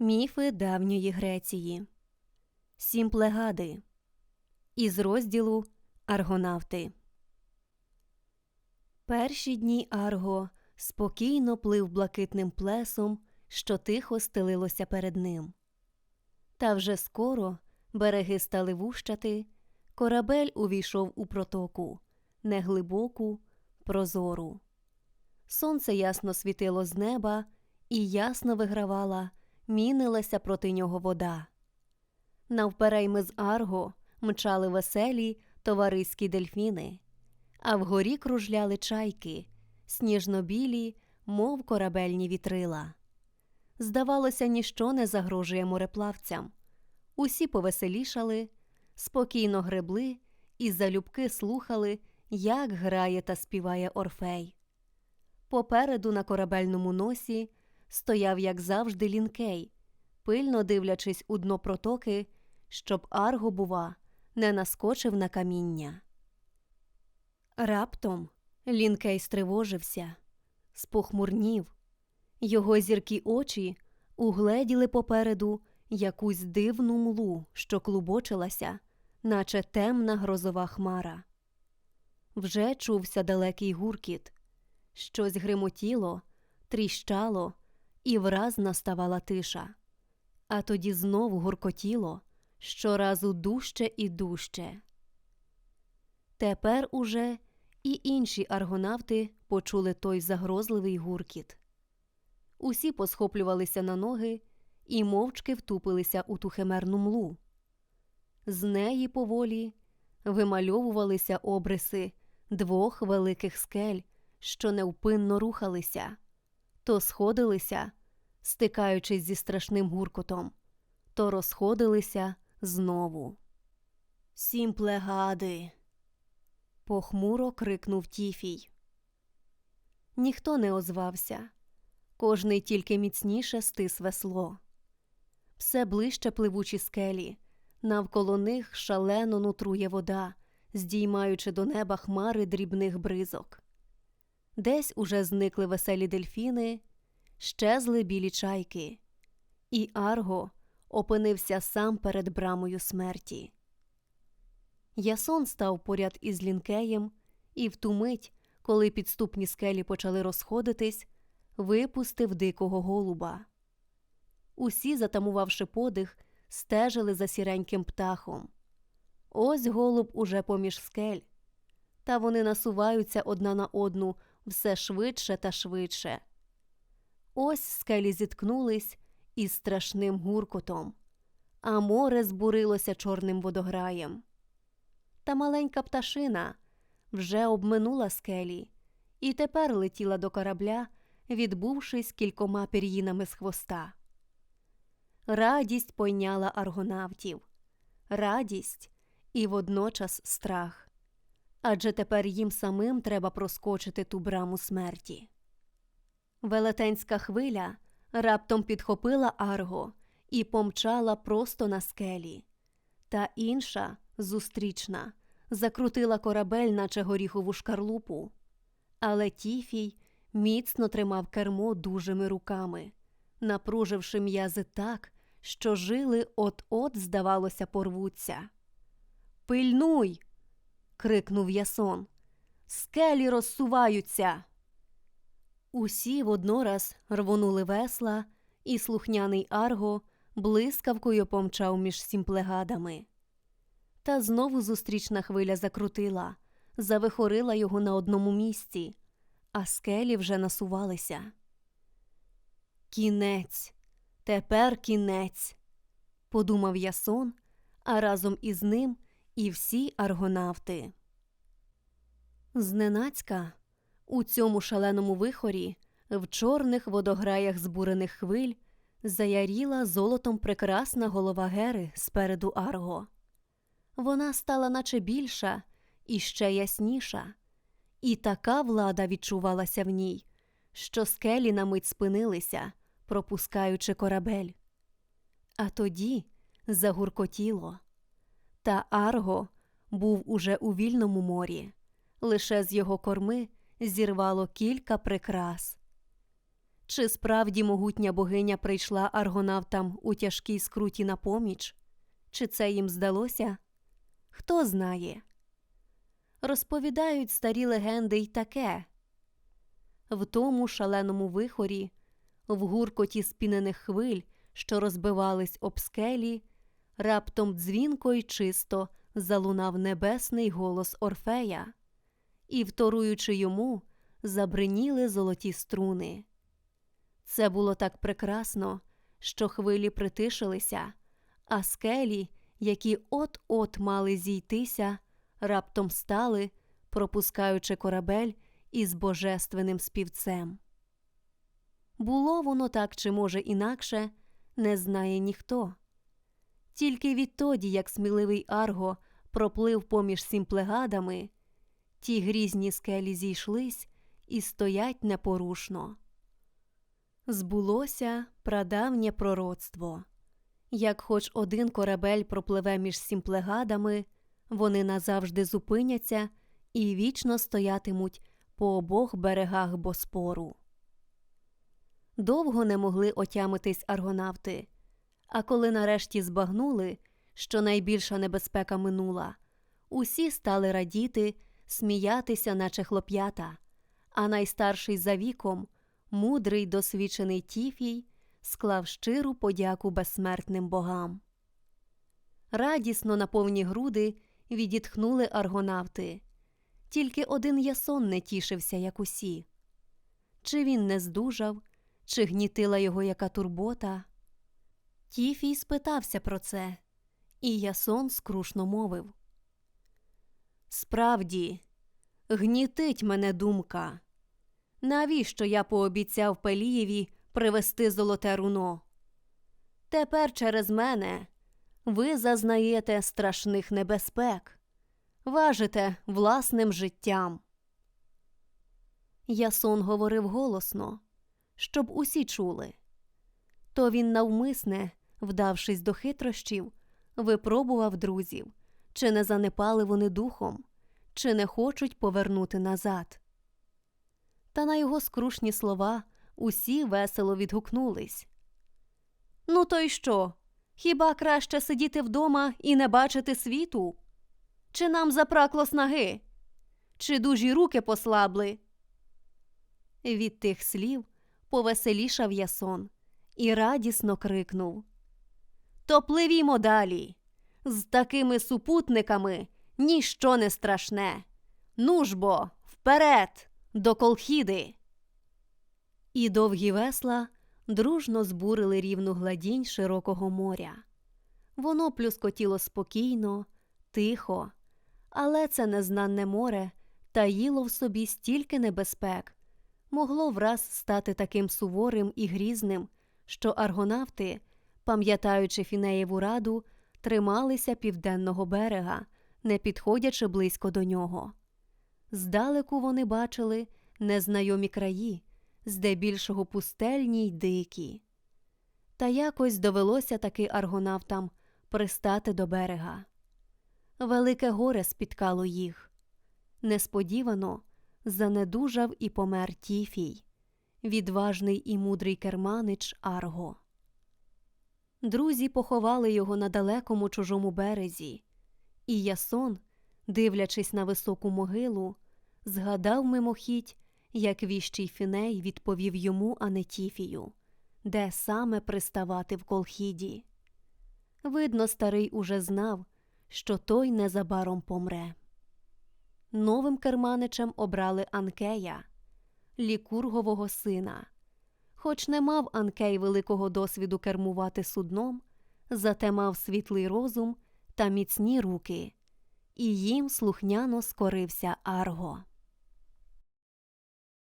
Міфи давньої Греції. Сім плегади. Із розділу Аргонавти. Перші дні Арго спокійно плив блакитним плесом, що тихо стелилося перед ним. Та вже скоро береги стали вущати, корабель увійшов у протоку, неглибоку, прозору. Сонце ясно світило з неба і ясно вигравала, мінилася проти нього вода. Навперейми з Арго мчали веселі товариські дельфіни, а вгорі кружляли чайки, сніжно-білі, мов корабельні вітрила. Здавалося, ніщо не загрожує мореплавцям. Усі повеселішали, спокійно гребли і залюбки слухали, як грає та співає Орфей. Попереду на корабельному носі стояв, як завжди, лінкей, пильно дивлячись у дно протоки, щоб Арго, бува, не наскочив на каміння. Раптом лінкей стривожився, спохмурнів. Його зіркі очі угледіли попереду якусь дивну млу, що клубочилася, наче темна грозова хмара. Вже чувся далекий гуркіт, щось гримотіло, тріщало, і враз наставала тиша. А тоді знову гуркотіло, щоразу дужче і дужче. Тепер уже і інші аргонавти почули той загрозливий гуркіт. Усі посхоплювалися на ноги і мовчки втупилися у ту химерну млу. З неї поволі вимальовувалися обриси двох великих скель, що невпинно рухалися, то сходилися, стикаючись зі страшним гуркотом, то розходилися знову. Сім плегади. похмуро крикнув Тіфій. Ніхто не озвався, кожний тільки міцніше стис весло. Все ближче пливучі скелі, навколо них шалено нутрує вода, здіймаючи до неба хмари дрібних бризок. Десь уже зникли веселі дельфіни, щезли білі чайки, і Арго опинився сам перед брамою смерті. Ясон став поряд із лінкеєм, і в ту мить, коли підступні скелі почали розходитись, випустив дикого голуба. Усі, затамувавши подих, стежили за сіреньким птахом. Ось голуб уже поміж скель, та вони насуваються одна на одну все швидше та швидше. Ось скелі зіткнулись із страшним гуркотом, а море збурилося чорним водограєм. Та маленька пташина вже обминула скелі і тепер летіла до корабля, відбувшись кількома пір'їнами з хвоста. Радість пойняла аргонавтів, радість і водночас страх. Адже тепер їм самим треба проскочити ту браму смерті. Велетенська хвиля раптом підхопила Арго і помчала просто на скелі, та інша, зустрічна, закрутила корабель, наче горіхову шкарлупу. Але Тіфій міцно тримав кермо дужими руками, напруживши м'язи так, що жили от-от, здавалося, порвуться. Пильнуй. крикнув Ясон. Скелі розсуваються. Усі воднораз рвонули весла, і слухняний Арго блискавкою помчав між сімплегадами. Та знову зустрічна хвиля закрутила, завихорила його на одному місці, а скелі вже насувалися. Кінець, тепер кінець, подумав Ясон, а разом із ним і всі аргонавти. Зненацька у цьому шаленому вихорі, в чорних водограях збурених хвиль, заяріла золотом прекрасна голова Гери спереду Арго. Вона стала наче більша і ще ясніша, і така влада відчувалася в ній, що скелі на мить спинилися, пропускаючи корабель. А тоді загуркотіло. Та Арго був уже у вільному морі, лише з його корми зірвало кілька прикрас. Чи справді могутня богиня прийшла аргонавтам у тяжкій скруті на поміч? Чи це їм здалося? Хто знає. Розповідають старі легенди й таке в тому шаленому вихорі, в гуркоті спінених хвиль, що розбивались об скелі, раптом дзвінко й чисто залунав небесний голос Орфея, і, вторуючи йому, забриніли золоті струни. Це було так прекрасно, що хвилі притишилися, а скелі, які от-от мали зійтися, раптом стали, пропускаючи корабель із божественним співцем. Було воно так чи, може, інакше, не знає ніхто. Тільки відтоді, як сміливий Арго проплив поміж сімплегадами, ті грізні скелі зійшлись і стоять непорушно. Збулося прадавнє пророцтво. Як хоч один корабель пропливе між сімплегадами, вони назавжди зупиняться і вічно стоятимуть по обох берегах Боспору. Довго не могли отямитись аргонавти, а коли нарешті збагнули, що найбільша небезпека минула, усі стали радіти, сміятися, наче хлоп'ята, а найстарший за віком, мудрий досвідчений Тіфій, склав щиру подяку безсмертним богам. Радісно на повні груди відітхнули аргонавти. Тільки один ясон не тішився, як усі. Чи він не здужав, чи гнітила його яка турбота? Тіфій спитався про це, і ясон скрушно мовив. Справді, гнітить мене думка. Навіщо я пообіцяв Пелієві привезти золоте руно? Тепер через мене ви зазнаєте страшних небезпек, важите власним життям. Ясон говорив голосно, щоб усі чули. То він навмисне, вдавшись до хитрощів, випробував друзів, чи не занепали вони духом, чи не хочуть повернути назад. Та на його скрушні слова усі весело відгукнулись. Ну, то й що? Хіба краще сидіти вдома і не бачити світу? Чи нам запракло снаги? Чи дужі руки послабли? Від тих слів повеселішав ясон і радісно крикнув То пливімо далі. З такими супутниками ніщо не страшне. Нужбо, вперед, до колхіди. І довгі весла дружно збурили рівну гладінь широкого моря. Воно плюскотіло спокійно, тихо, але це незнанне море таїло в собі стільки небезпек, могло враз стати таким суворим і грізним, що аргонавти, пам'ятаючи Фінеєву раду, трималися південного берега, не підходячи близько до нього. Здалеку вони бачили незнайомі краї, здебільшого пустельні й дикі. Та якось довелося таки аргонавтам пристати до берега. Велике горе спіткало їх. Несподівано занедужав і помер Тіфій, відважний і мудрий керманич Арго. Друзі поховали його на далекому чужому березі, і Ясон, дивлячись на високу могилу, згадав мимохідь, як віщий фіней відповів йому, а не Тіфію, де саме приставати в колхіді. Видно, старий уже знав, що той незабаром помре. Новим керманичем обрали Анкея, лікургового сина. Хоч не мав Анкей великого досвіду кермувати судном, зате мав світлий розум та міцні руки, і їм слухняно скорився Арго.